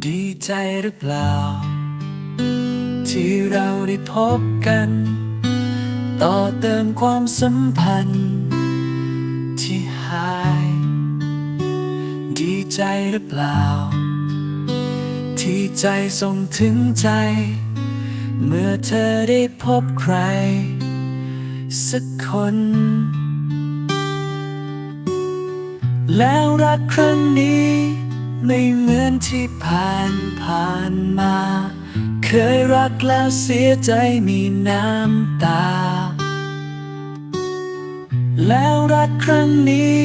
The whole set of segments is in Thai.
ดีใจหรือเปล่า ที่เราได้พบกัน ต่อเติมความสัมพันธ์ ที่หาย ดีใจหรือเปล่า ที่ใจส่งถึงใจ เมื่อเธอได้พบใคร สักคน แล้วรักครั้งนี้ ไม่เหมือนที่ผ่านผ่านมา เคยรักแล้วเสียใจมีน้ำตา แล้วรักครั้งนี้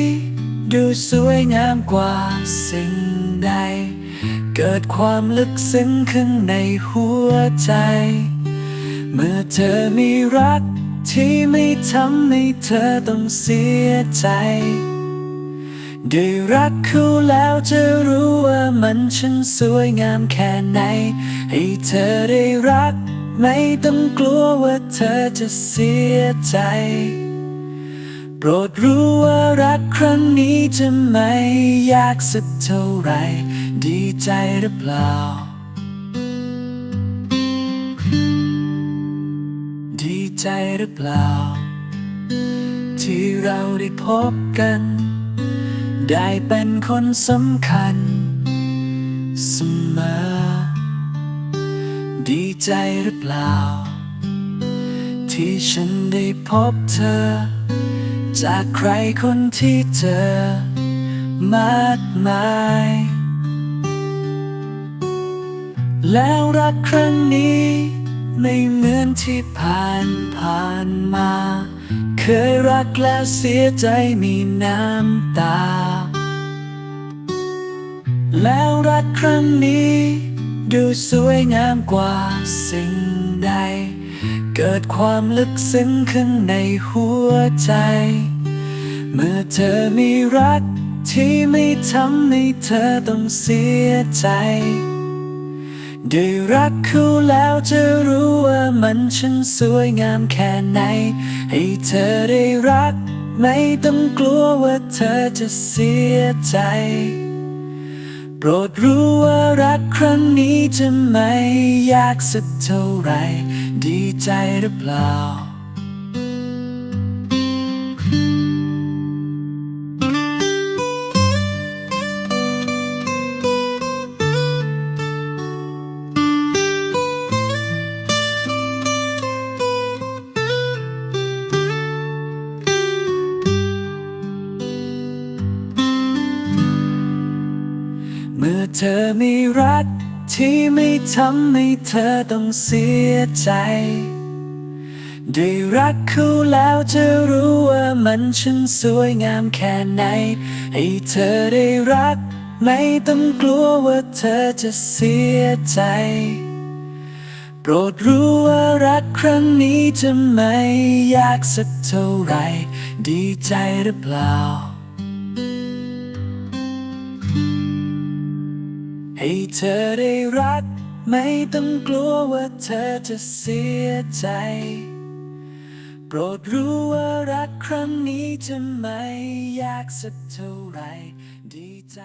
ดูสวยงามกว่าสิ่งใด เกิดความลึกซึ้งขึ้นในหัวใจ เมื่อเธอมีรักที่ไม่ทำให้เธอต้องเสียใจ ได้รักเขาแล้วจะรู้ว่ามันช่างสวยงามแค่ไหน ให้เธอได้รัก ไม่ต้องกลัวว่าเธอจะเสียใจ โปรดรู้ว่ารักครั้งนี้จะไม่ยากสักเท่าไหรดีใจหรือเปล่า ดีใจหรือเปล่า ที่เราได้พบกัน ได้เป็นคนสำคัญเสมอ ดีใจหรือเปล่า ที่ฉันได้พบเธอ จากใครคนที่เจอมากมาย แล้วรักครั้งนี้ ไม่เหมือนที่ผ่านผ่านมา เคยรักแล้วเสียใจมีน้ำตา แล้วรักครั้งนี้ ดูสวยงามกว่าสิ่งใด เกิดความลึกซึ้งขึ้นในหัวใจ เมื่อเธอมีรักที่ไม่ทำให้เธอต้องเสียใจได้รักเขาแล้วจะรู้ว่ามันช่างสวยงามแค่ไหน ให้เธอได้รัก ไม่ต้องกลัวว่าเธอจะเสียใจ โปรดรู้ว่ารักครั้งนี้จะไม่ยากสักเท่าไร ดีใจหรือเปล่า เมื่อเธอมีรักที่ไม่ทำให้เธอต้องเสียใจ ได้รักเขาแล้วจะรู้ว่ามันช่างสวยงามแค่ไหน ให้เธอได้รัก ไม่ต้องกลัวว่าเธอจะเสียใจ โปรดรู้ว่ารักครั้งนี้จะไม่ยากสักเท่าไหรดีใจหรือเปล่า ให้เธอได้รัก ไม่ต้องกลัวว่าเธอจะเสียใจ โปรดรู้ว่ารักครั้งนี้จะไม่ยากสักเท่าไหรดีใจ